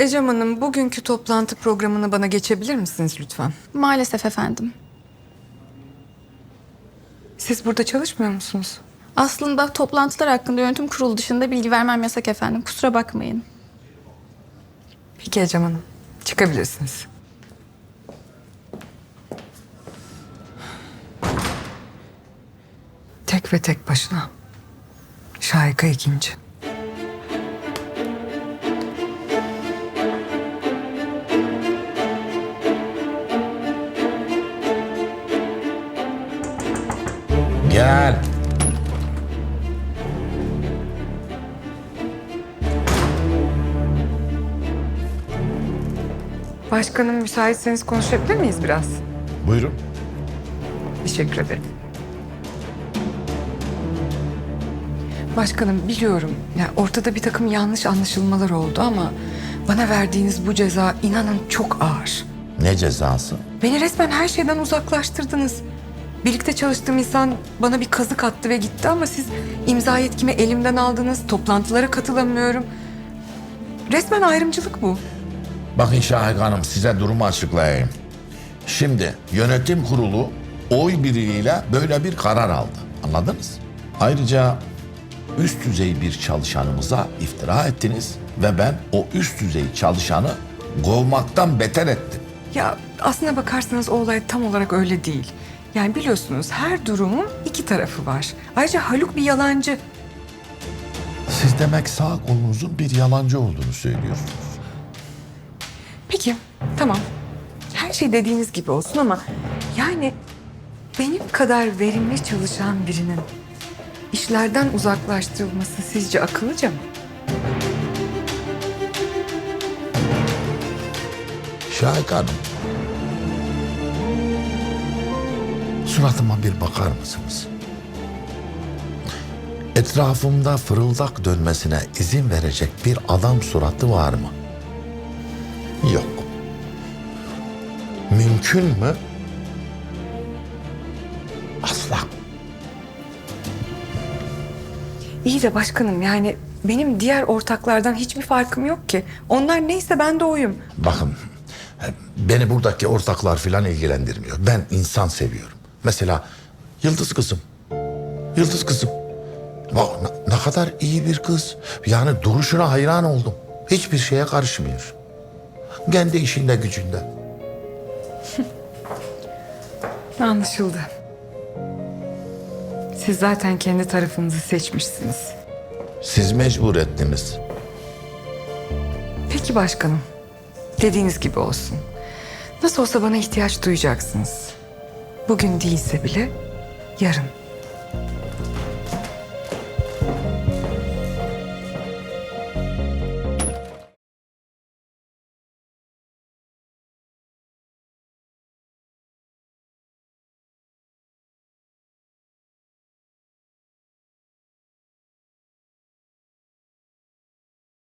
Ecem Hanım, bugünkü toplantı programını bana geçebilir misiniz lütfen? Maalesef efendim. Siz burada çalışmıyor musunuz? Aslında toplantılar hakkında yönetim kurulu dışında bilgi vermem yasak efendim. Kusura bakmayın. Peki Ecem Hanım, çıkabilirsiniz. Tek ve tek başına. Şahika ikinci. Gel. Başkanım müsaitseniz konuşabilir miyiz biraz? Buyurun. Teşekkür ederim. Başkanım biliyorum ya ortada bir takım yanlış anlaşılmalar oldu ama bana verdiğiniz bu ceza inanın çok ağır. Ne cezası? Beni resmen her şeyden uzaklaştırdınız. Birlikte çalıştığım insan bana bir kazık attı ve gitti ama siz imza yetkimi elimden aldınız. Toplantılara katılamıyorum. Resmen ayrımcılık bu. Bakın Şahika Hanım size durumu açıklayayım. Şimdi yönetim kurulu oy birliğiyle böyle bir karar aldı. Anladınız? Ayrıca üst düzey bir çalışanımıza iftira ettiniz ve ben o üst düzey çalışanı kovmaktan beter ettim. Ya aslına bakarsanız o olay tam olarak öyle değil. Yani biliyorsunuz her durumun iki tarafı var. Ayrıca Haluk bir yalancı. Siz demek sağ kolunuzun bir yalancı olduğunu söylüyorsunuz. Peki tamam. Her şey dediğiniz gibi olsun ama yani benim kadar verimli çalışan birinin işlerden uzaklaştırılması sizce akıllıca mı? Şahika Hanım. Suratıma bir bakar mısınız? Etrafımda fırıldak dönmesine izin verecek bir adam suratı var mı? Yok. Mümkün mü? Asla. İyi de başkanım yani benim diğer ortaklardan hiçbir farkım yok ki. Onlar neyse ben de oyum. Bakın beni buradaki ortaklar filan ilgilendirmiyor. Ben insan seviyorum. Mesela Yıldız kızım. Yıldız kızım. Bak ne, ne kadar iyi bir kız. Yani duruşuna hayran oldum. Hiçbir şeye karışmıyor. Kendi işinde gücünde. Anlaşıldı. Siz zaten kendi tarafınızı seçmişsiniz. Siz mecbur ettiniz. Peki başkanım. Dediğiniz gibi olsun. Nasıl olsa bana ihtiyaç duyacaksınız. Bugün değilse bile yarın.